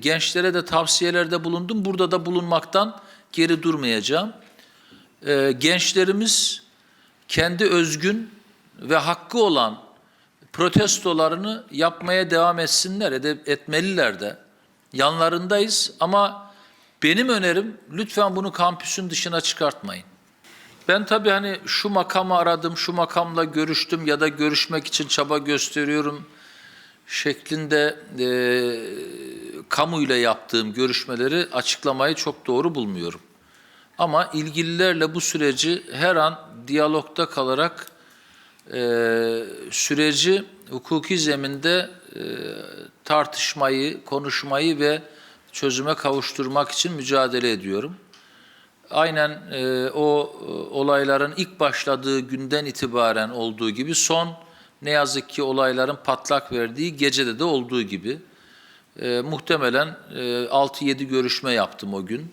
Gençlere de tavsiyelerde bulundum. Burada da bulunmaktan geri durmayacağım. Ee, gençlerimiz kendi özgün ve hakkı olan protestolarını yapmaya devam etsinler, etmeliler de. Yanlarındayız ama benim önerim lütfen bunu kampüsün dışına çıkartmayın. Ben tabii hani şu makamı aradım, şu makamla görüştüm ya da görüşmek için çaba gösteriyorum şeklinde e, kamuyla yaptığım görüşmeleri açıklamayı çok doğru bulmuyorum. Ama ilgililerle bu süreci her an diyalogda kalarak e, süreci hukuki zeminde e, tartışmayı, konuşmayı ve çözüme kavuşturmak için mücadele ediyorum. Aynen e, o e, olayların ilk başladığı günden itibaren olduğu gibi son ne yazık ki olayların patlak verdiği gecede de olduğu gibi e, muhtemelen e, 6-7 görüşme yaptım o gün.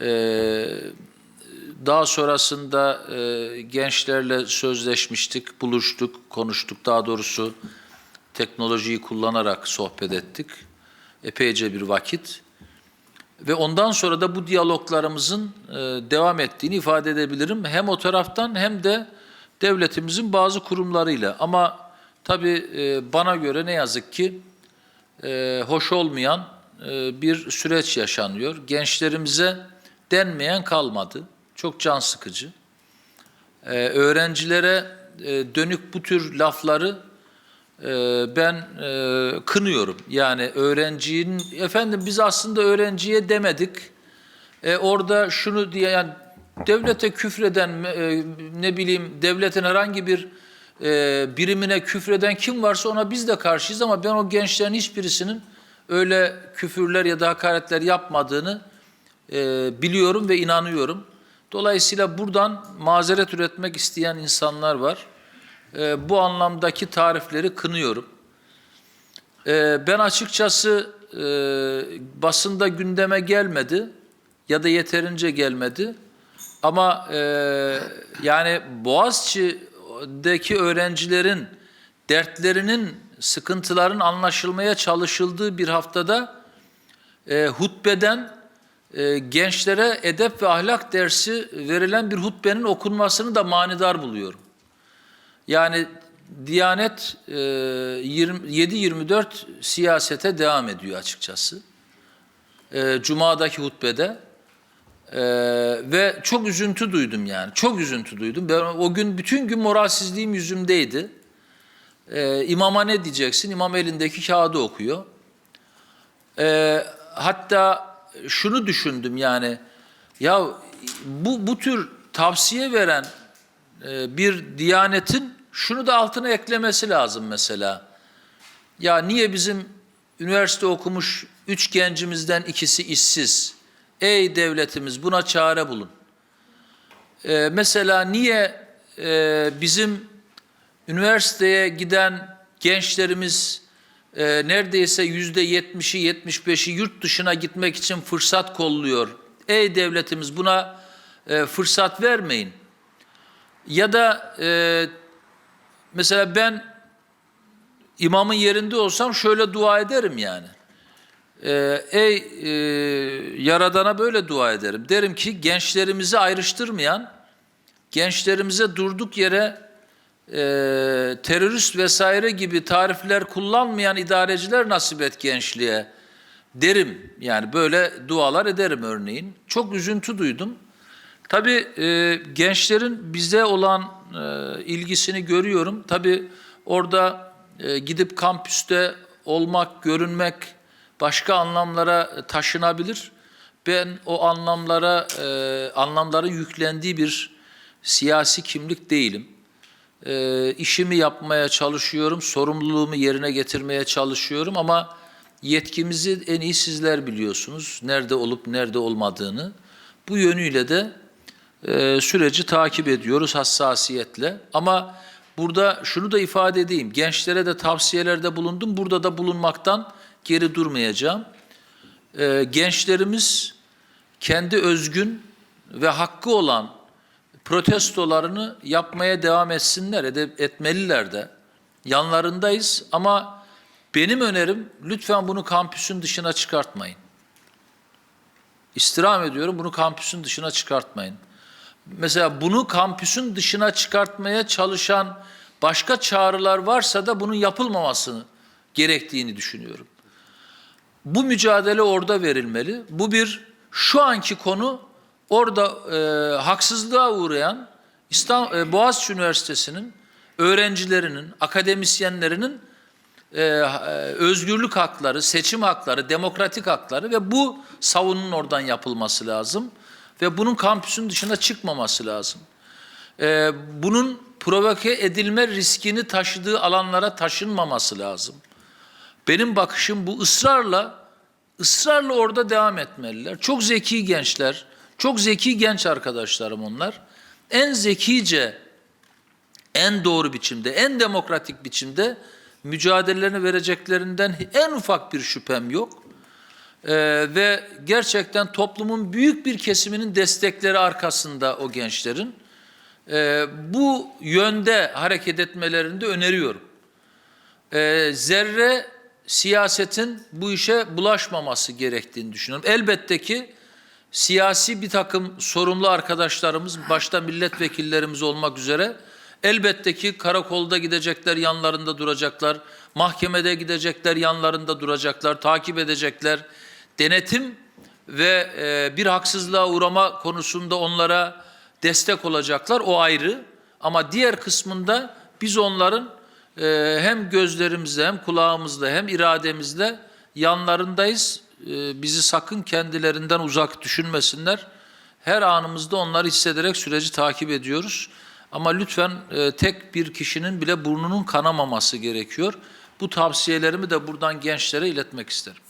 E, daha sonrasında e, gençlerle sözleşmiştik, buluştuk, konuştuk. Daha doğrusu teknolojiyi kullanarak sohbet ettik. Epeyce bir vakit. Ve ondan sonra da bu diyaloglarımızın e, devam ettiğini ifade edebilirim. Hem o taraftan hem de devletimizin bazı kurumlarıyla. Ama tabii e, bana göre ne yazık ki e, hoş olmayan e, bir süreç yaşanıyor. Gençlerimize denmeyen kalmadı. Çok can sıkıcı. E, öğrencilere dönük bu tür lafları ben kınıyorum. Yani öğrencinin, efendim biz aslında öğrenciye demedik. Orada şunu diye yani devlete küfreden ne bileyim devletin herhangi bir e, birimine küfreden kim varsa ona biz de karşıyız ama ben o gençlerin hiçbirisinin öyle küfürler ya da hakaretler yapmadığını e, biliyorum ve inanıyorum. Dolayısıyla buradan mazeret üretmek isteyen insanlar var. E, bu anlamdaki tarifleri kınıyorum. Ben açıkçası basında gündeme gelmedi ya da yeterince gelmedi. Ama e, yani Boğaziçi'deki öğrencilerin dertlerinin, sıkıntıların anlaşılmaya çalışıldığı bir haftada e, hutbeden e, gençlere edep ve ahlak dersi verilen bir hutbenin okunmasını da manidar buluyorum. Yani Diyanet e, 7-24 siyasete devam ediyor açıkçası. E, Cuma'daki hutbede. E, ve çok üzüntü duydum yani. Çok üzüntü duydum. Ben o gün bütün gün moralsizliğim yüzümdeydi. E, imama ne diyeceksin? İmam elindeki kağıdı okuyor. E, hatta şunu düşündüm yani ya bu bu tür tavsiye veren e, bir diyanetin şunu da altına eklemesi lazım mesela. Ya niye bizim üniversite okumuş üç gencimizden ikisi işsiz? Ey devletimiz buna çare bulun. E, mesela niye e, bizim üniversiteye giden gençlerimiz e, neredeyse yüzde yetmişi, yetmiş beşi yurt dışına gitmek için fırsat kolluyor. Ey devletimiz buna e, fırsat vermeyin. Ya da e, mesela ben imamın yerinde olsam şöyle dua ederim yani. E, ey e, Yaradan'a böyle dua ederim. Derim ki gençlerimizi ayrıştırmayan, gençlerimize durduk yere e, terörist vesaire gibi tarifler kullanmayan idareciler nasip et gençliğe derim. Yani böyle dualar ederim örneğin. Çok üzüntü duydum. Tabii e, gençlerin bize olan e, ilgisini görüyorum. Tabii orada e, gidip kampüste olmak, görünmek başka anlamlara taşınabilir. Ben o anlamlara e, anlamların yüklendiği bir siyasi kimlik değilim. E, işimi yapmaya çalışıyorum, sorumluluğumu yerine getirmeye çalışıyorum ama yetkimizi en iyi sizler biliyorsunuz. Nerede olup nerede olmadığını. Bu yönüyle de e, süreci takip ediyoruz hassasiyetle. Ama burada şunu da ifade edeyim. Gençlere de tavsiyelerde bulundum. Burada da bulunmaktan geri durmayacağım. E, gençlerimiz kendi özgün ve hakkı olan protestolarını yapmaya devam etsinler, ede- etmeliler de. Yanlarındayız ama Benim önerim lütfen bunu kampüsün dışına çıkartmayın. İstirham ediyorum bunu kampüsün dışına çıkartmayın. Mesela bunu kampüsün dışına çıkartmaya çalışan başka çağrılar varsa da bunun yapılmamasını gerektiğini düşünüyorum. Bu mücadele orada verilmeli. Bu bir şu anki konu orada e, haksızlığa uğrayan İstanbul, e, Boğaziçi Üniversitesi'nin öğrencilerinin, akademisyenlerinin e, e, özgürlük hakları, seçim hakları, demokratik hakları ve bu savunun oradan yapılması lazım ve bunun kampüsün dışına çıkmaması lazım. E, bunun provoke edilme riskini taşıdığı alanlara taşınmaması lazım. Benim bakışım bu ısrarla ısrarla orada devam etmeliler. Çok zeki gençler, çok zeki genç arkadaşlarım onlar. En zekice, en doğru biçimde, en demokratik biçimde mücadelelerini vereceklerinden en ufak bir şüphem yok. Ee, ve gerçekten toplumun büyük bir kesiminin destekleri arkasında o gençlerin. Ee, bu yönde hareket etmelerini de öneriyorum. Ee, zerre siyasetin bu işe bulaşmaması gerektiğini düşünüyorum. Elbette ki siyasi bir takım sorumlu arkadaşlarımız, başta milletvekillerimiz olmak üzere elbette ki karakolda gidecekler, yanlarında duracaklar, mahkemede gidecekler, yanlarında duracaklar, takip edecekler. Denetim ve e, bir haksızlığa uğrama konusunda onlara destek olacaklar, o ayrı. Ama diğer kısmında biz onların e, hem gözlerimizle hem kulağımızla hem irademizle yanlarındayız. E, bizi sakın kendilerinden uzak düşünmesinler. Her anımızda onları hissederek süreci takip ediyoruz. Ama lütfen e, tek bir kişinin bile burnunun kanamaması gerekiyor. Bu tavsiyelerimi de buradan gençlere iletmek isterim.